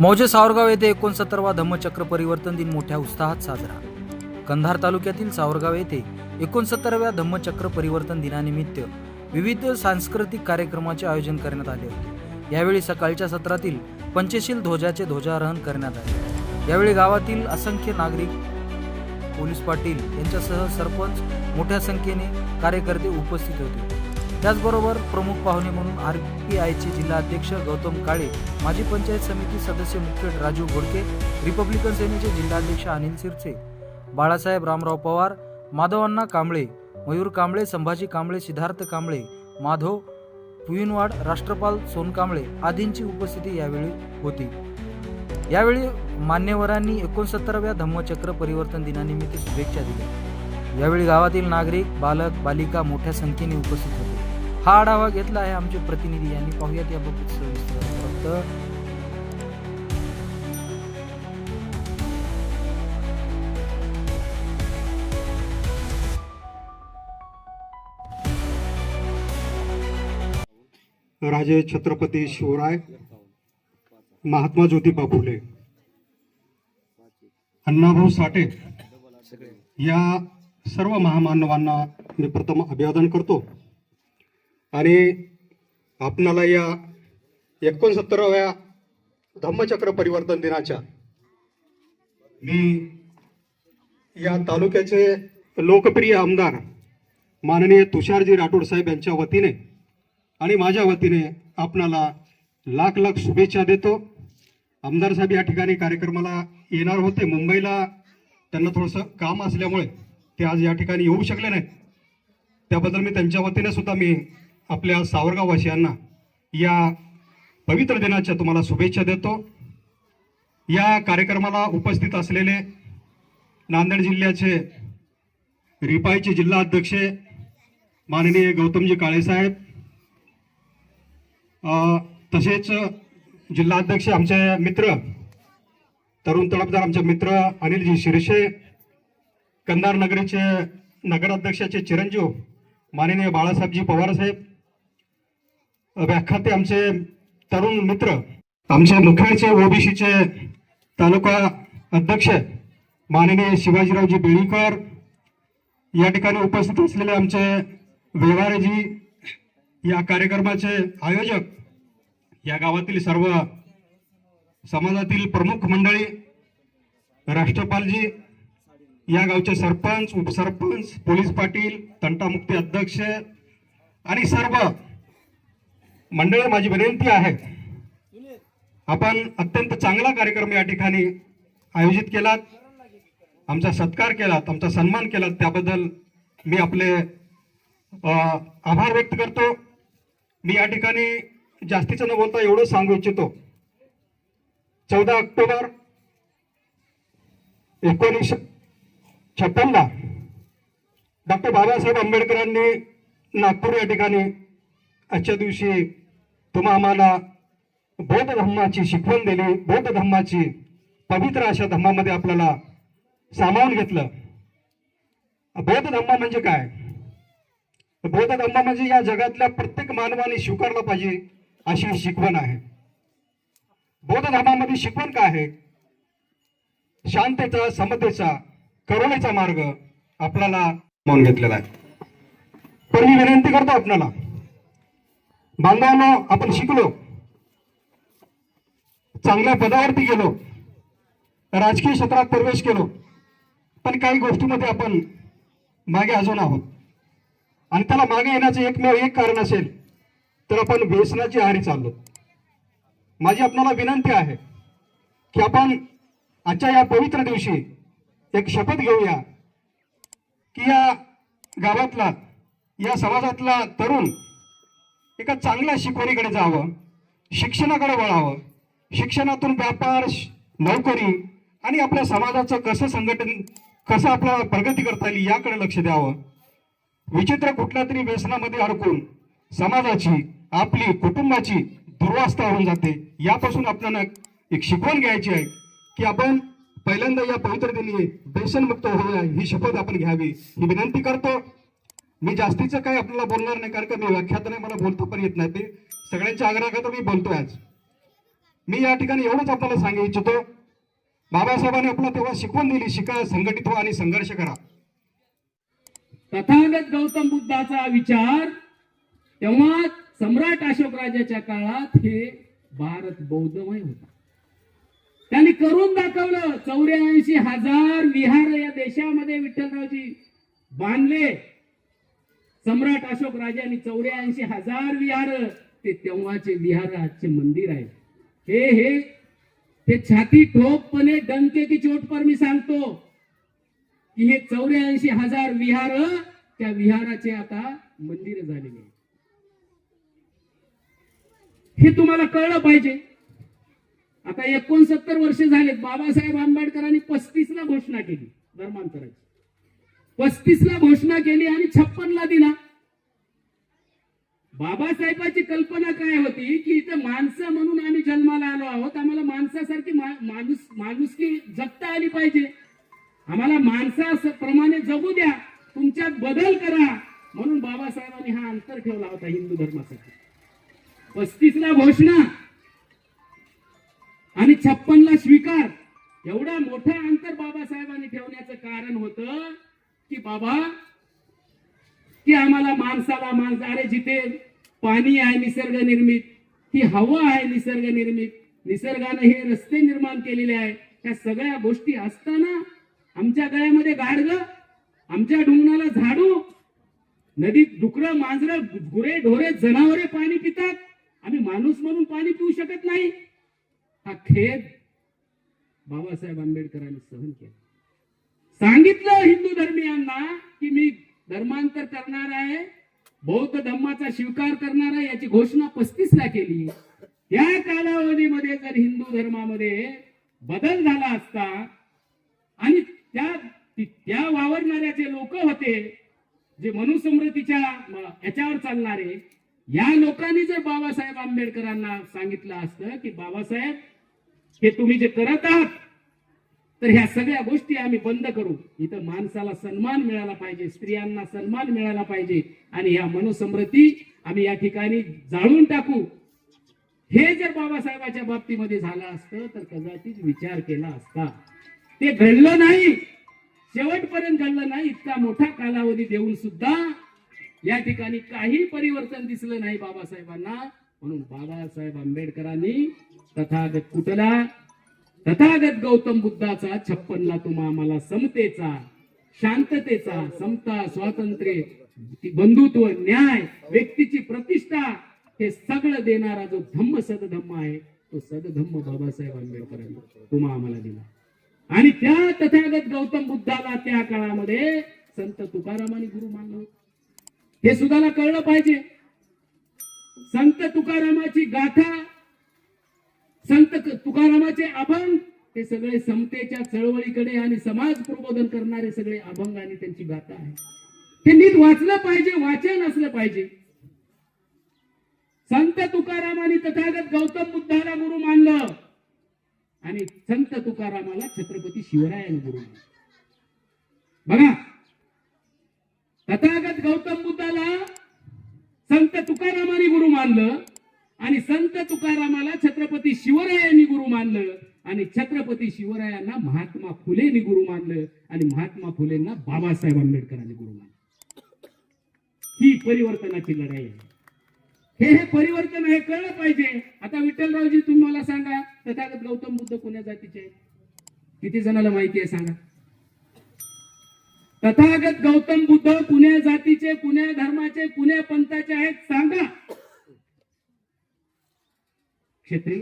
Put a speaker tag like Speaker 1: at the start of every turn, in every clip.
Speaker 1: मौजे सावरगाव येथे एकोणसत्तरवा धम्मचक्र परिवर्तन दिन मोठ्या उत्साहात साजरा कंधार तालुक्यातील सावरगाव येथे एकोणसत्तराव्या धम्मचक्र परिवर्तन दिनानिमित्त विविध सांस्कृतिक कार्यक्रमाचे आयोजन करण्यात आले होते यावेळी सकाळच्या सत्रातील पंचशील ध्वजाचे ध्वजारोहण करण्यात आले यावेळी गावातील असंख्य नागरिक पोलीस पाटील यांच्यासह सरपंच मोठ्या संख्येने कार्यकर्ते उपस्थित होते त्याचबरोबर प्रमुख पाहुणे म्हणून आर पी आयचे जिल्हाध्यक्ष गौतम काळे माजी पंचायत समिती सदस्य मुख्य राजू घोडके रिपब्लिकन सेनेचे जिल्हाध्यक्ष अनिल सिरसे बाळासाहेब रामराव पवार माधवांना कांबळे मयूर कांबळे संभाजी कांबळे सिद्धार्थ कांबळे माधव पुईनवाड राष्ट्रपाल सोन कांबळे आदींची उपस्थिती यावेळी होती यावेळी मान्यवरांनी एकोणसत्तराव्या धम्मचक्र परिवर्तन दिनानिमित्त शुभेच्छा दिल्या यावेळी गावातील नागरिक बालक बालिका मोठ्या संख्येने उपस्थित होते हा आढावा घेतला आहे आमचे प्रतिनिधी यांनी पाहूयात याबाबत सविस्तर फक्त
Speaker 2: राजे छत्रपती शिवराय महात्मा ज्योतिबा फुले अण्णाभाऊ साठे या सर्व महामानवांना मी प्रथम अभिवादन करतो आणि आपणाला या एकोणसत्तराव्या धम्मचक्र परिवर्तन दिनाच्या मी या तालुक्याचे लोकप्रिय आमदार माननीय तुषारजी राठोड साहेब यांच्या वतीने आणि माझ्या वतीने आपणाला लाख लाख शुभेच्छा देतो आमदार साहेब या ठिकाणी कार्यक्रमाला येणार होते मुंबईला त्यांना थोडंसं काम असल्यामुळे ते आज या ठिकाणी येऊ शकले नाहीत त्याबद्दल मी त्यांच्या वतीने सुद्धा मी आपल्या सावरगाववासियांना या पवित्र दिनाच्या तुम्हाला शुभेच्छा देतो या कार्यक्रमाला उपस्थित असलेले नांदेड जिल्ह्याचे रिपाईचे जिल्हा अध्यक्ष माननीय गौतमजी काळेसाहेब तसेच जिल्हाध्यक्ष आमचे मित्र तरुण तडफदार आमचे मित्र अनिलजी शिरशे कंधार नगरीचे नगराध्यक्षाचे चिरंजीव माननीय बाळासाहेबजी पवारसाहेब व्याख्याते आमचे तरुण मित्र आमचे मुखेडचे ओबीसीचे तालुका अध्यक्ष माननीय शिवाजीरावजी बेळीकर या ठिकाणी उपस्थित असलेले आमचे व्यवहारजी या कार्यक्रमाचे आयोजक या गावातील सर्व समाजातील प्रमुख मंडळी राष्ट्रपालजी या गावचे सरपंच उपसरपंच पोलीस पाटील तंटामुक्ती अध्यक्ष आणि सर्व मंडळी माझी विनंती आहे आपण अत्यंत चांगला कार्यक्रम या ठिकाणी आयोजित केलात आमचा सत्कार केलात आमचा सन्मान केलात त्याबद्दल मी आपले आभार व्यक्त करतो मी या ठिकाणी जास्तीचं न बोलता एवढं सांगू इच्छितो चौदा ऑक्टोबर एकोणीसशे छप्पनला डॉक्टर बाबासाहेब आंबेडकरांनी नागपूर या ठिकाणी आजच्या दिवशी तुम्हा आम्हाला बौद्ध धम्माची शिकवण दिली बौद्ध धम्माची पवित्र अशा धम्मामध्ये आपल्याला सामावून घेतलं बौद्ध धम्म म्हणजे काय बौद्ध धर्म म्हणजे या जगातल्या प्रत्येक मानवाने स्वीकारला पाहिजे अशी शिकवण आहे बौद्ध धर्मामध्ये शिकवण काय आहे शांतेचा समतेचा करुणेचा मार्ग आपल्याला मानून घेतलेला आहे पण मी विनंती करतो आपल्याला बांधवांना आपण शिकलो चांगल्या पदावरती गेलो राजकीय क्षेत्रात प्रवेश केलो पण काही गोष्टीमध्ये आपण मागे अजून आहोत आणि त्याला मागे येण्याचं एकमेव एक कारण असेल तर आपण व्यसनाची आहारी चाललो माझी आपल्याला विनंती आहे की आपण आजच्या या पवित्र दिवशी एक शपथ घेऊया की या गावातला या समाजातला तरुण एका चांगल्या शिकवणीकडे जावं शिक्षणाकडे वळावं शिक्षणातून व्यापार नोकरी आणि आपल्या समाजाचं कसं संघटन कसं आपल्याला प्रगती करता येईल याकडे लक्ष द्यावं विचित्र कुठल्या तरी व्यसनामध्ये अडकून समाजाची आपली कुटुंबाची दुर्वास्था होऊन जाते यापासून आपल्याला एक शिकवण घ्यायची आहे की आपण पहिल्यांदा या पवित्र दिनी व्यसनमुक्त होऊया ही शपथ आपण घ्यावी ही विनंती करतो मी जास्तीचं काय आपल्याला बोलणार नाही कारण का मी व्याख्यात नाही मला बोलतो पण येत नाही ते सगळ्यांच्या आग्रहात मी बोलतोय आज मी या ठिकाणी एवढंच आपल्याला सांगू इच्छितो बाबासाहेबांनी आपल्याला तेव्हा शिकवून दिली शिका संघटित व्हा आणि संघर्ष करा
Speaker 3: तथागत गौतम बुद्धाचा विचार तेव्हा सम्राट अशोक राजाच्या काळात हे भारत बौद्धमय होता त्यांनी करून दाखवलं चौऱ्याऐंशी हजार विहार या देशामध्ये विठ्ठलरावजी बांधले सम्राट अशोक राजांनी चौऱ्याऐंशी हजार विहार ते तेव्हाचे विहार आजचे मंदिर आहे हे हे ते छाती ठोकपणे डंके की चोट पर मी सांगतो की हे चौऱ्याऐंशी हजार विहार त्या विहाराचे आता मंदिर झालेले हे तुम्हाला कळलं पाहिजे आता एकोणसत्तर वर्ष झाले बाबासाहेब आंबेडकरांनी पस्तीस ला घोषणा केली धर्मांतराची पस्तीस ला घोषणा केली आणि छप्पन ला दिला बाबासाहेबांची कल्पना काय होती की इथे माणसं म्हणून आम्ही जन्माला आलो आहोत आम्हाला माणसासारखी माणूस माणुसकी जगता आली पाहिजे आम्हाला माणसाप्रमाणे जगू द्या तुमच्यात बदल करा म्हणून बाबासाहेबांनी हा अंतर ठेवला होता हिंदू धर्मासाठी पस्तीस ला घोषणा आणि छप्पन ला स्वीकार एवढा मोठा अंतर बाबासाहेबांनी ठेवण्याचं कारण होतं की बाबा की आम्हाला माणसाला माणसा अरे जिथे पाणी आहे निसर्ग निर्मित ती हवा आहे निसर्ग निर्मित निसर्गाने हे रस्ते निर्माण केलेले आहे त्या सगळ्या गोष्टी असताना आमच्या गळ्यामध्ये गाडग आमच्या ढुंगणाला झाडू नदीत डुकर मांजर गुरे ढोरे जनावरे पाणी पितात आम्ही माणूस म्हणून पाणी पिऊ शकत नाही हा खेद बाबासाहेब आंबेडकरांनी सहन केला सांगितलं हिंदू धर्मीयांना की मी धर्मांतर करणार आहे बौद्ध धम्माचा स्वीकार करणार आहे याची घोषणा पस्तीसला ला केली त्या कालावधीमध्ये जर हिंदू धर्मामध्ये बदल झाला असता आणि त्या त्या वावरणाऱ्या जे लोक होते जे मनुसमृतीच्या याच्यावर चालणारे या लोकांनी जर बाबासाहेब आंबेडकरांना सांगितलं असतं की बाबासाहेब हे तुम्ही जे करत आहात तर ह्या सगळ्या गोष्टी आम्ही बंद करू इथं माणसाला सन्मान मिळाला पाहिजे स्त्रियांना सन्मान मिळाला पाहिजे आणि या मनोसमृद्धी आम्ही या ठिकाणी जाळून टाकू हे जर बाबासाहेबाच्या बाबतीमध्ये झालं असतं तर कदाचित विचार केला असता ते घडलं नाही शेवटपर्यंत घडलं नाही इतका मोठा कालावधी देऊन सुद्धा या ठिकाणी काही परिवर्तन दिसलं नाही बाबासाहेबांना म्हणून बाबासाहेब आंबेडकरांनी तथागत कुठला तथागत गौतम बुद्धाचा छप्पनला तुम्हा आम्हाला समतेचा शांततेचा समता स्वातंत्र्य बंधुत्व न्याय व्यक्तीची प्रतिष्ठा हे सगळं देणारा जो धम्म सदधम्म आहे तो सदधम्म बाबासाहेब आंबेडकर तुम्हा आम्हाला दिला आणि त्या तथागत गौतम बुद्धाला त्या काळामध्ये संत तुकारामाने गुरु मानलं हे सुद्धाला कळलं पाहिजे संत तुकारामाची गाथा संत तुकारामाचे अभंग ते सगळे समतेच्या चळवळीकडे आणि समाज प्रबोधन करणारे सगळे अभंग आणि त्यांची गाथा आहे ते नीट वाचलं पाहिजे वाचन असलं पाहिजे संत तुकारामांनी तथागत गौतम बुद्धाला गुरु मानलं आणि संत तुकारामाला छत्रपती शिवरायाला गुरु मानलं बघा तथागत गौतम बुद्धाला संत तुकारामाने गुरु मानलं आणि संत तुकारामाला छत्रपती शिवरायांनी गुरु मानलं आणि छत्रपती शिवरायांना महात्मा फुलेनी गुरु मानलं आणि महात्मा फुलेंना बाबासाहेब आंबेडकरांनी गुरु मानलं ही परिवर्तनाची लढाई आहे हे हे परिवर्तन हे कळलं पाहिजे आता विठ्ठलरावजी तुम्ही मला सांगा तथागत गौतम बुद्ध कोण्या जातीचे किती जणाला माहिती आहे सांगा तथागत गौतम बुद्ध कुण्या जातीचे कुण्या धर्माचे कुण्या पंथाचे आहेत सांगा क्षेत्रीय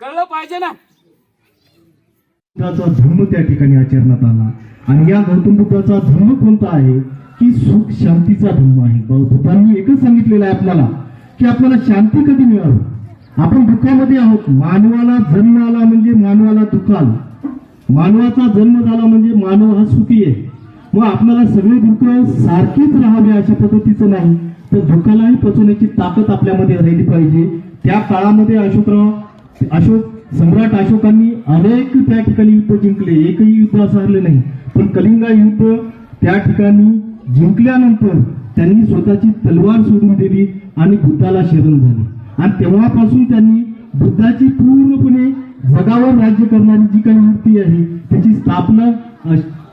Speaker 3: कळलं पाहिजे ना
Speaker 4: बुद्धाचा धर्म त्या ठिकाणी आचरणात आला आणि या गौतम बुद्धाचा धर्म कोणता आहे की सुख शांतीचा धर्म आहे बुद्धांनी एकच सांगितलेलं आहे आपल्याला की आपल्याला शांती कधी मिळावी आपण दुःखामध्ये आहोत मानवाला जन्म आला म्हणजे मानवाला दुःख मानवाचा जन्म झाला म्हणजे मानव हा सुखी आहे मग आपल्याला सगळे दुःख सारखेच राहावे अशा पद्धतीचं नाही तर दुःखालाही पचवण्याची ताकद आपल्यामध्ये राहिली पाहिजे त्या काळामध्ये अशोकराव अशोक सम्राट अशोकांनी अनेक त्या ठिकाणी युद्ध जिंकले एकही युद्ध असं हरले नाही पण कलिंगा युद्ध त्या ठिकाणी जिंकल्यानंतर त्यांनी स्वतःची तलवार सोडून दिली आणि बुद्धाला शरण झाले आणि तेव्हापासून त्यांनी बुद्धाची पूर्णपणे जगावर राज्य करणारी जी काही मूर्ती आहे त्याची स्थापना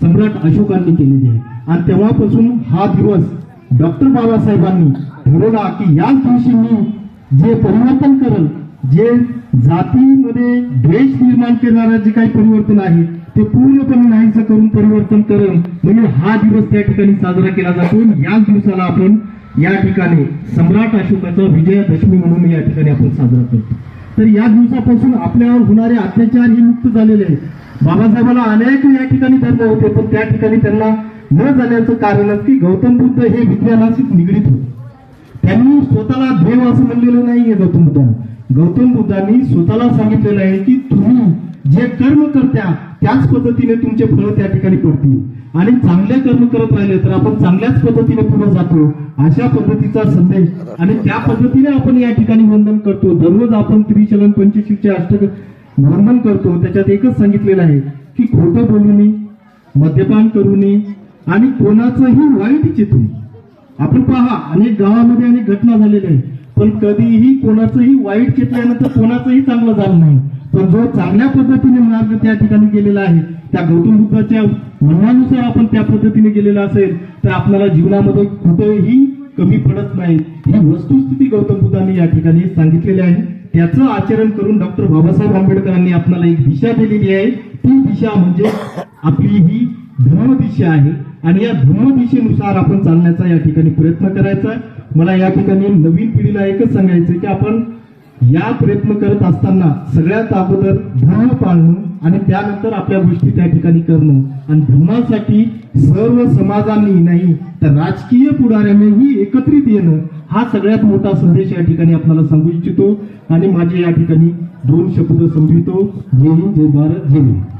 Speaker 4: सम्राट अशोकांनी केलेली आहे आणि तेव्हापासून हा दिवस डॉक्टर बाबासाहेबांनी ठरवला की याच दिवशी मी जे परिवर्तन करल जे जातीमध्ये द्वेष निर्माण करणारा जे काही परिवर्तन आहे ते पूर्णपणे नाहीच करून परिवर्तन करण म्हणून हा दिवस त्या ठिकाणी साजरा केला जातो याच दिवसाला आपण या ठिकाणी सम्राट अशोकाचा विजयादशमी म्हणून या ठिकाणी आपण साजरा करतो तर या दिवसापासून आपल्यावर होणारे अत्याचार हे मुक्त झालेले आहेत बाबासाहेबांना अनेक या ठिकाणी धर्म होते पण त्या ठिकाणी त्यांना न झाल्याचं कारणच की गौतम बुद्ध हे विज्ञानाशी निगडीत होते त्यांनी स्वतःला देव असं म्हणलेलं नाहीये गौतम बुद्धांना गौतम बुद्धांनी स्वतःला सांगितलेलं आहे की तुम्ही जे कर्म करत्या त्याच पद्धतीने तुमचे फळ त्या ठिकाणी पडतील आणि चांगले कर्म करत राहिले तर आपण चांगल्याच पद्धतीने पुढे जातो अशा पद्धतीचा संदेश आणि त्या पद्धतीने आपण या ठिकाणी वंदन करतो दररोज आपण त्रिचलन पंचशीलचे अष्ट वंदन करतो त्याच्यात एकच सांगितलेलं आहे की खोटं बोलू नये मद्यपान करू नये आणि कोणाचंही वाईट चितून आपण पहा अनेक गावामध्ये अनेक घटना झालेल्या आहेत पण कधीही कोणाचंही वाईट नंतर कोणाचंही चांगलं झालं नाही पण जो चांगल्या पद्धतीने मार्ग त्या ठिकाणी गेलेला आहे त्या गौतम बुद्धाच्या म्हणण्यानुसार आपण त्या पद्धतीने गेलेला असेल तर आपल्याला जीवनामध्ये कुठेही कमी पडत नाही ही वस्तुस्थिती गौतम बुद्धांनी या ठिकाणी सांगितलेली आहे त्याचं आचरण करून डॉक्टर बाबासाहेब आंबेडकरांनी आपल्याला एक दिशा दिलेली आहे ती दिशा म्हणजे आपली ही दिशा आहे आणि या दिशेनुसार आपण चालण्याचा या ठिकाणी प्रयत्न करायचा मला या ठिकाणी नवीन पिढीला एकच सांगायचं की आपण या प्रयत्न करत असताना सगळ्यात अगोदर धर्म पाळणं आणि त्यानंतर आपल्या गोष्टी त्या ठिकाणी करणं आणि धर्मासाठी सर्व समाजांनी नाही तर राजकीय पुढाऱ्यांनीही एकत्रित येणं हा सगळ्यात मोठा संदेश या ठिकाणी आपल्याला सांगू इच्छितो आणि माझे या ठिकाणी दोन शब्द समजतो जय हिंद जय भारत जय हिंद